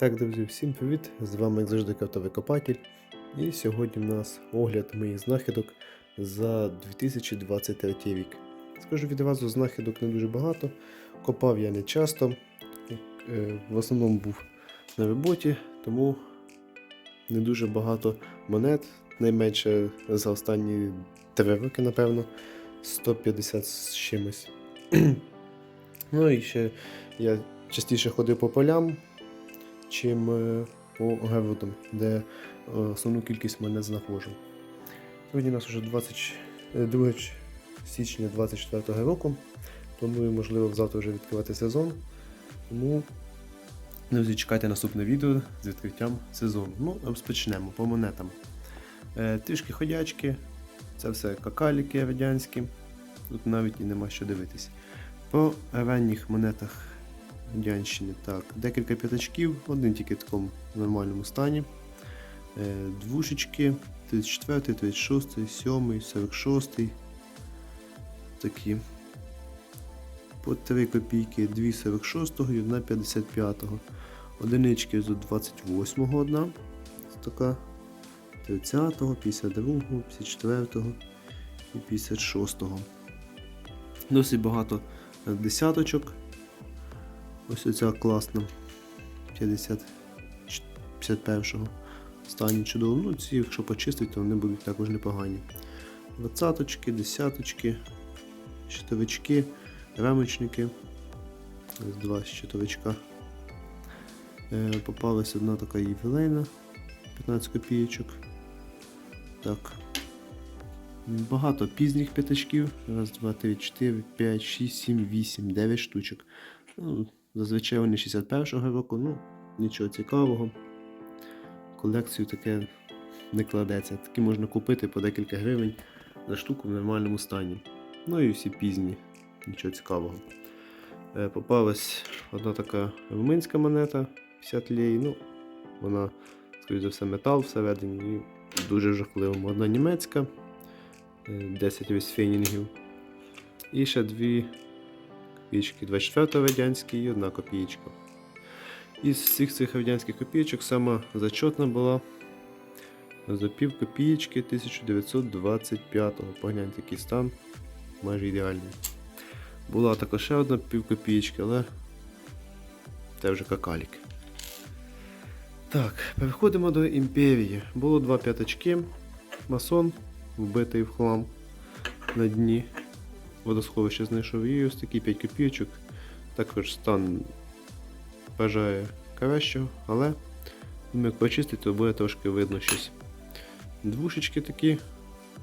Так, друзі, всім привіт! З вами, як завжди, Картовикопатель. І сьогодні в нас огляд моїх знахідок за 2023 рік. Скажу відразу, знахідок не дуже багато. Копав я не часто. Е, В основному був на роботі, тому не дуже багато монет. Найменше за останні 3 роки, напевно, 150 з чимось. ну і ще я частіше ходив по полям, чим е, по огородам, де е, основну кількість монет знаходжу. Сьогодні у нас вже 22 січня 2024 року. Планую, можливо, завтра вже відкривати сезон. Тому, друзі, чекайте наступне відео з відкриттям сезону. Ну, розпочнемо по монетам. Е, трішки ходячки, це все какаліки радянські. Тут навіть і нема що дивитись. По ранніх монетах Радянщини. Так, декілька п'ятачків, один тільки в такому нормальному стані. Е, двушечки, 34, 36, 7, 46. Такі. По 3 копійки, 2 46 і 1 55. Одинички з 28 одна. Така. 30, 52, 54 і 56. Досить багато десяточок. Ось оця класна 50, 51-го. Стані чудово. Ну, ці, якщо почистити, то вони будуть також непогані. Двадцяточки, десяточки, щитовички, рамочники. Ось два щитовичка. Е, попалась одна така ювілейна 15 копійочок. Так. Багато пізніх п'ятачків. Раз, два, три, чотири, п'ять, шість, сім, вісім, дев'ять штучок. Ну, Зазвичай вони 61-го року, ну, нічого цікавого. Колекцію таке не кладеться. Такі можна купити по декілька гривень за штуку в нормальному стані. Ну і всі пізні, нічого цікавого. Е, попалась одна така румунська монета 50 лей. Ну, вона, скоріш за все, метал всередині і дуже жахливо. Одна німецька, е, 10 вісфенінгів. І ще дві копійки 24 радянський і одна копійка. Із всіх цих радянських копійочок сама зачетна була за пів копійки 1925-го. Погляньте, який стан майже ідеальний. Була також ще одна пів копійки, але це вже какалік. Так, переходимо до імперії. Було два п'ятачки. Масон, вбитий в хлам на дні водосховище знайшов і ось такі 5 копійочок. Також стан бажає кращого, але як почистити, то буде трошки видно щось. Двушечки такі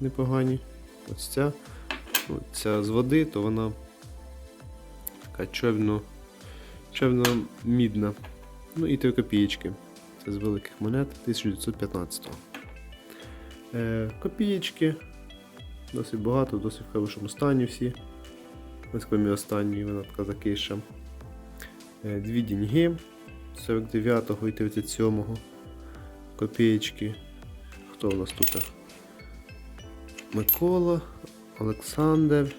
непогані. Ось ця. Ось ця з води, то вона така чорно, чорно-мідна. Ну і 3 копієчки. Це з великих монет 1915 Е, Копієчки Досить багато, досить в хорошому стані всі. Ось останньої вона така закиша. Е, Дві діньги 49 і 37 копієчки. Хто у нас тут? Микола, Олександр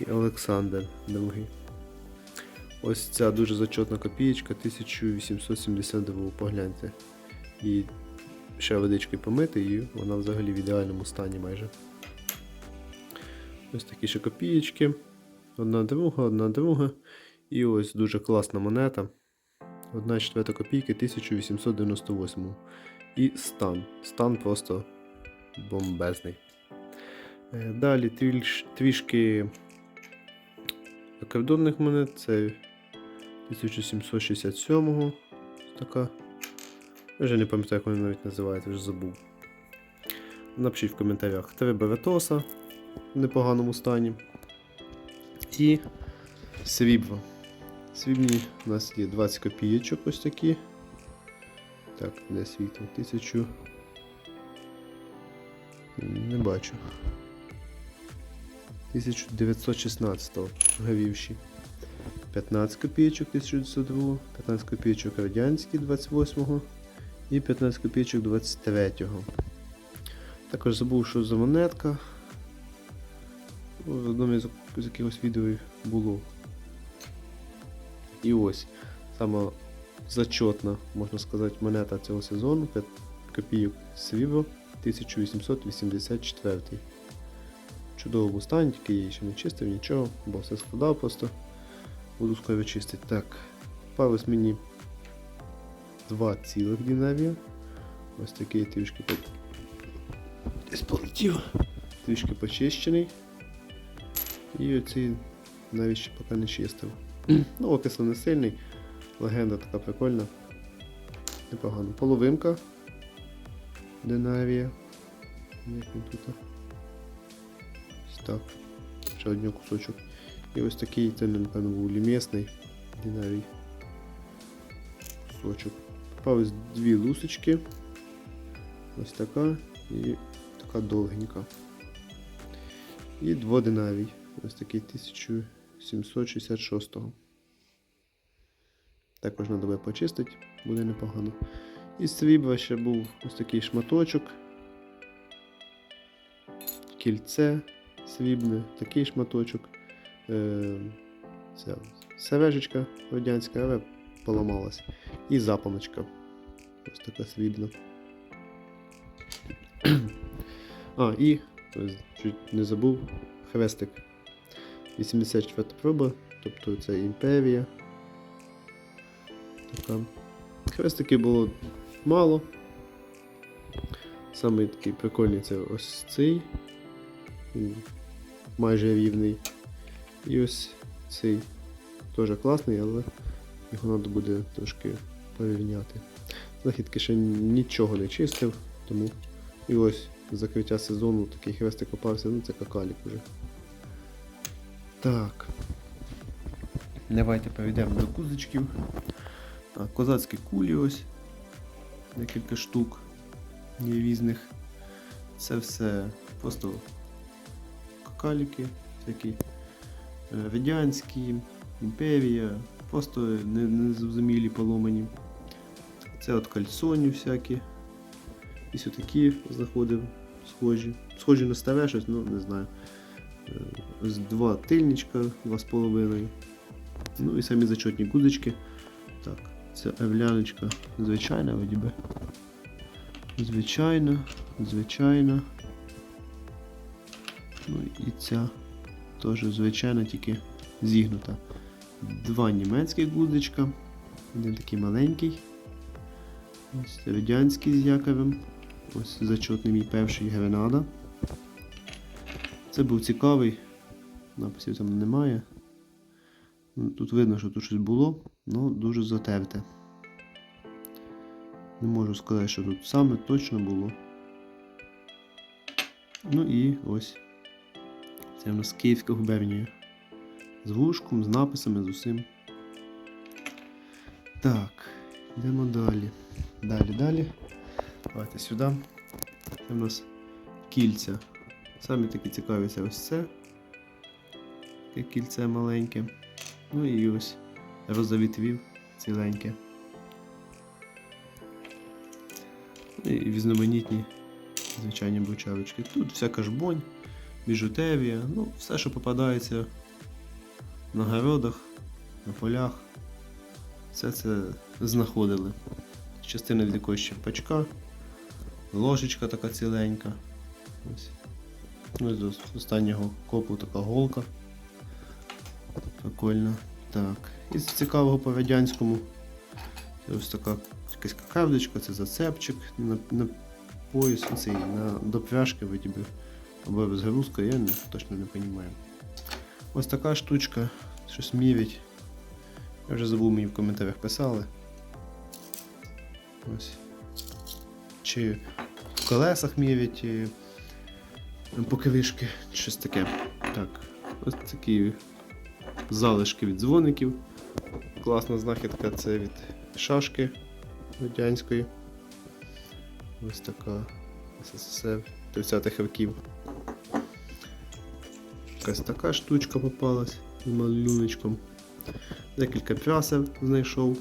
і Олександр другий. Ось ця дуже зачетна копієчка 1872, погляньте. І ще водичкою помити, і вона взагалі в ідеальному стані майже. Ось такі ще копієчки. Одна друга, одна друга. І ось дуже класна монета. Одна четверта копійки 1898. І стан. Стан просто бомбезний. Е, Далі тріш, трішки закордонних монет. Це 1767 така. Я вже не пам'ятаю, як вони навіть називається, вже забув. Напишіть в коментарях. Три Беретоса в непоганому стані. І срібло. Срібні у нас є 20 копійочок ось такі. Так, де світло? Тисячу. Не бачу. 1916 гавівші. 15 копійочок 1902, 15 копійочок радянські 28-го і 15 копійочок 23-го. Також забув, що за монетка. В одному з з якихось відео було. І ось сама зачетна, можна сказати, монета цього сезону. 5 копійок срібло 1884. В чудовому стані, тільки я її ще не чистив, нічого, бо все складав просто. Буду скоро чистити. Так, попалось мені два цілих динарія. Ось такий трішки. Десь полетів. Трішки почищений. І оці навіть ще поки не чистив. ну, окисло не сильний. Легенда така прикольна. Непогано. Половинка. Динарія. Як він тут? Ось так. Ще один кусочок. І ось такий, це, напевно, був лімесний динарій. Кусочок. Попались дві лусочки. Ось така і така довгенька. І дводинарій. Ось такий 1766-го. Також треба буде почистити, буде непогано. І з срібла ще був ось такий шматочок. Кільце срібне, такий шматочок. Е, Це сережечка радянська, але поламалась. І запоночка. Ось така срібна. А, і ось, чуть не забув хрестик. 84 проба, тобто це імперія. Така. Хрестиків було мало. Самий такий прикольний це ось цей. Майже рівний. І ось цей теж класний, але його треба буде трошки порівняти. Західки ще нічого не чистив, тому і ось закриття сезону такий хрестик попався, ну це какалік уже. Так. Давайте перейдемо до кузочків. А, козацькі кулі ось. Декілька штук є різних. Це все просто какаліки, всякі е, радянські, імперія, просто не- незрозумілі поломані. Це от кальсоні всякі. І ось такі знаходив схожі. Схожі на старе щось, ну не знаю. Ось два тильничка, два з половиною. Ну і самі зачетні гудочки. Так, це евляночка звичайна, вроді. Звичайна, звичайна. Ну і ця теж звичайна, тільки зігнута. Два німецьких гудочка. Один такий маленький. Ось радянський з яковим. Ось зачетний мій перший гренада. Це був цікавий. Написів там немає. Ну, Тут видно, що тут щось було, але дуже затерте. Не можу сказати, що тут саме точно було. Ну і ось. Це в нас Київська губернія. З вушком, з написами, з усім. Так, йдемо далі. Далі, далі. Давайте сюди. Це в нас кільця. Самі такі цікаві це ось це. Таке кільце маленьке. Ну і ось розовітвів ціленьке. Ну І різноманітні звичайні бучавочки. Тут всяка жбонь, біжутерія, ну, все, що попадається на городах, на полях. Все це знаходили. Частина від якоїсь ще пачка, ложечка така ціленька. Ось. Ну з останнього копу така голка. Прикольно. Так. Із цікавого по радянському. Це ось така якась кавдочка, це зацепчик на, на пояс, цей, на, до пряжки вроді. Або розгрузка, я не, точно не розумію. Ось така штучка, щось мірять. Я вже забув, мені в коментарях писали. Ось. Чи в колесах мірять і покришки, щось таке. Так, ось такі залишки від дзвоників. Класна знахідка це від шашки радянської. Ось така СССР 30-х років. Якась така штучка попалась з малюночком. Декілька прясел знайшов.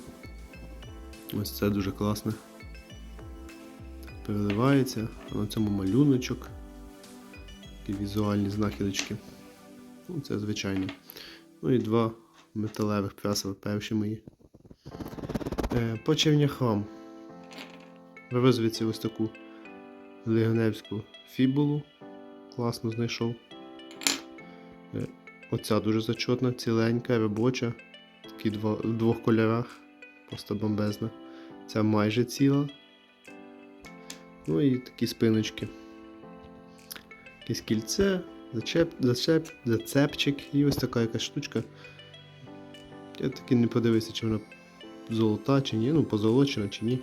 Ось це дуже класне. Переливається, на цьому малюночок. Такі візуальні знахідочки. Ну, це звичайно. Ну і два металевих прясела перші мої. Е, По черняхам. Розвідці ось таку легеневську фібулу. Класно знайшов. Е, Оця дуже зачетна, ціленька, робоча. Такі два, в двох кольорах. Просто бомбезна. Ця майже ціла. Ну і такі спиночки. Якесь кільце, зачеп, зачеп, зацепчик і ось така якась штучка. Я таки не подивився, чи вона золота чи ні. Ну, позолочена чи ні.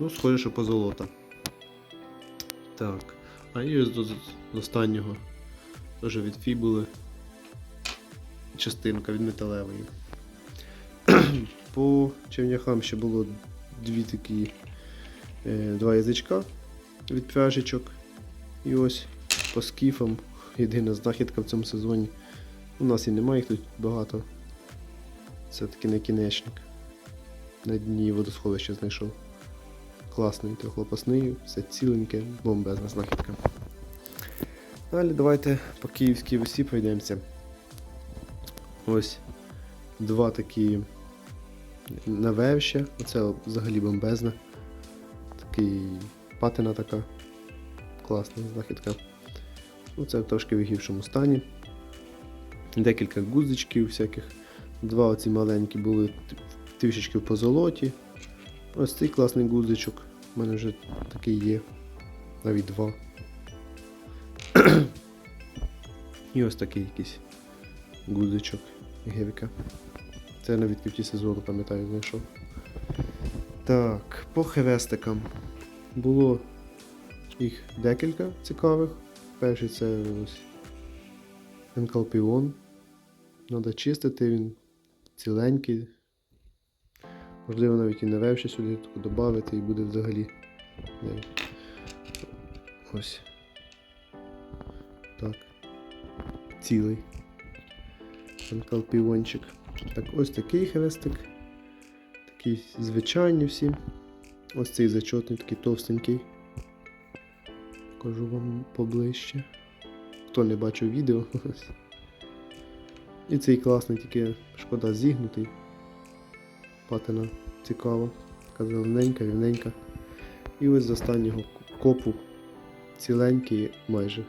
Ну, схоже, що позолота. Так. А і ось до, з останнього. Теж від фібули. Частинка від металевої. По черняхам ще було дві такі е, два язичка від пряжечок. І ось по скіфам єдина знахідка в цьому сезоні. У нас і немає їх тут багато. Це такий накінечник. На дні водосховища знайшов. Класний трьохлопасний, все ціленьке, бомбезна знахідка. Далі давайте по київській весі пройдемося. Ось два такі навершя. Оце взагалі бомбезна. Такий патина така. Класна знахідка. Ну, це в трошки в гіршому стані. Декілька гудзичків всяких. Два оці маленькі були трішечки в позолоті. Ось цей класний гудзичок. У мене вже такий є. Навіть два. І ось такий якийсь гудзичок гірка. Це на відкритті сезону, пам'ятаю, знайшов. Так, по хрестикам. Було їх декілька цікавих. Перший це ось енкалпіон. Треба чистити, він ціленький. Можливо, навіть і навевши сюди таку додати і буде взагалі. Ось. Так. Цілий. Енкалпіончик. Так, ось такий хрестик. Такий звичайні всі. Ось цей зачотний, такий товстенький. Покажу вам поближче. Хто не бачив відео. І цей класний, тільки шкода зігнутий. Патина цікава. Така зелененька, рівненька. І ось з останнього копу ціленький майже.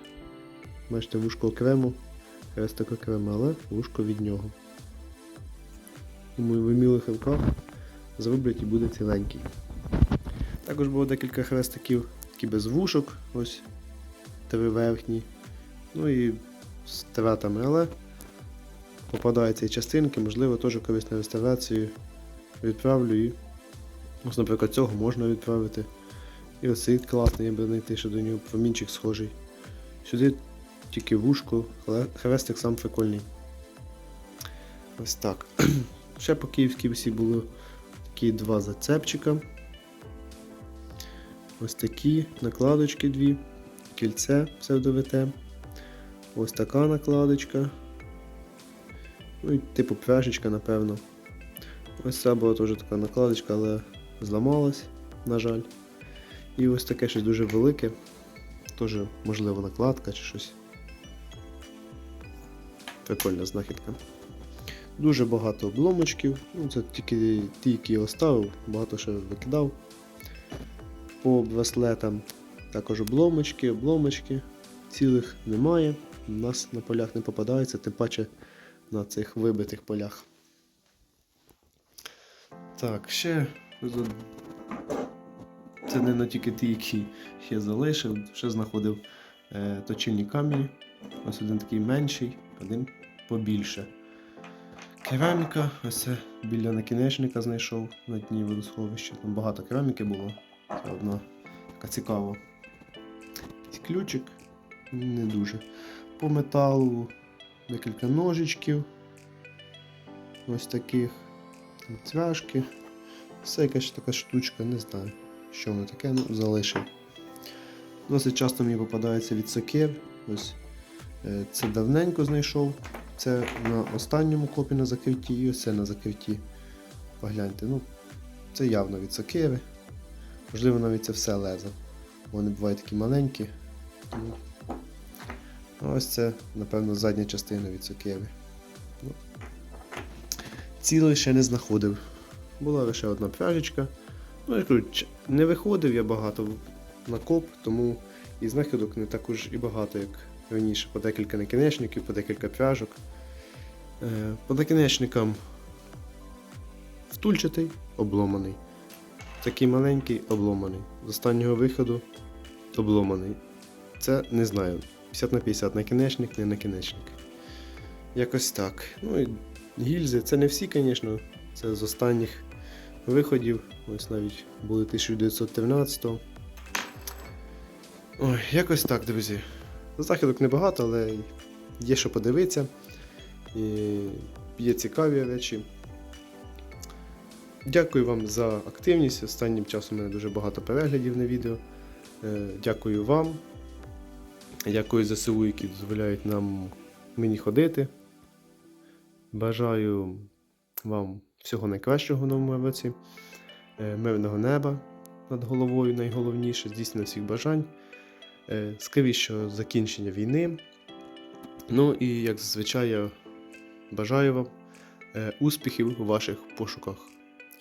Бачите, вушко окремо, хрестик окремо, але вушко від нього. Думаю, в руках зроблять і буде ціленький. Також було декілька хрестиків, які без вушок, ось три верхні. Ну і з тратами, але попадаються і частинки, можливо, теж колись на реставрацію відправлю і. Ось, наприклад, цього можна відправити. І ось цей класний, я би що до нього промінчик схожий. Сюди тільки вушко, хрестик сам прикольний. Ось так. Ще по київській весі були такі два зацепчика. Ось такі накладочки дві, кільце псевдовите. Ось така накладочка. Ну і типу пряжечка, напевно. Ось ця була теж така накладочка, але зламалась, на жаль. І ось таке щось дуже велике. Теж, можливо, накладка чи щось. Прикольна знахідка. Дуже багато обломочків. Ну, це тільки ті, які я оставив, багато ще викидав. По браслетам також обломочки, обломочки. Цілих немає. У нас на полях не попадається, тим паче на цих вибитих полях. Так, ще це не на тільки ті, які ще залишив, ще знаходив е, точильні камені. Ось один такий менший, один побільше. Кераміка, ось це біля накінечника знайшов на дні водосховища. Там багато кераміки було. Це одна така цікава. Ключик, не дуже. По металу декілька ножичків. Ось таких. Цвяшки. Все якась така штучка, не знаю, що воно таке, ну, залишив. Досить часто мені попадається від сокир. Ось е, це давненько знайшов. Це на останньому копі на закритті і ось це на закритті. Погляньте, ну, це явно від сокири. Можливо, навіть це все лезо. Вони бувають такі маленькі. Ось це, напевно, задня частина від сокири. Ну, цілий ще не знаходив. була лише одна пряжечка. Ну, я кажу, не виходив я багато на коп, тому і знахідок не так уж і багато, як раніше. По декілька накінечників, по декілька пряжок. Е, По накінечникам втульчатий, обломаний. Такий маленький обломаний. З останнього виходу обломаний. Це не знаю. 50 на 50 накінечник, не накінечник. Якось так. Ну і гільзи, це не всі, звісно. Це з останніх виходів. Ось навіть були 1913. Ой, якось так, друзі. Західок небагато, але є що подивитися. І є цікаві речі. Дякую вам за активність. Останнім часом у мене дуже багато переглядів на відео. Е, Дякую вам. Дякую ЗСУ, які дозволяють нам мені ходити. Бажаю вам всього найкращого в новому році, е, мирного неба над головою найголовніше, здійснення всіх бажань, е, скорішого закінчення війни. Ну і як зазвичай я бажаю вам успіхів у ваших пошуках.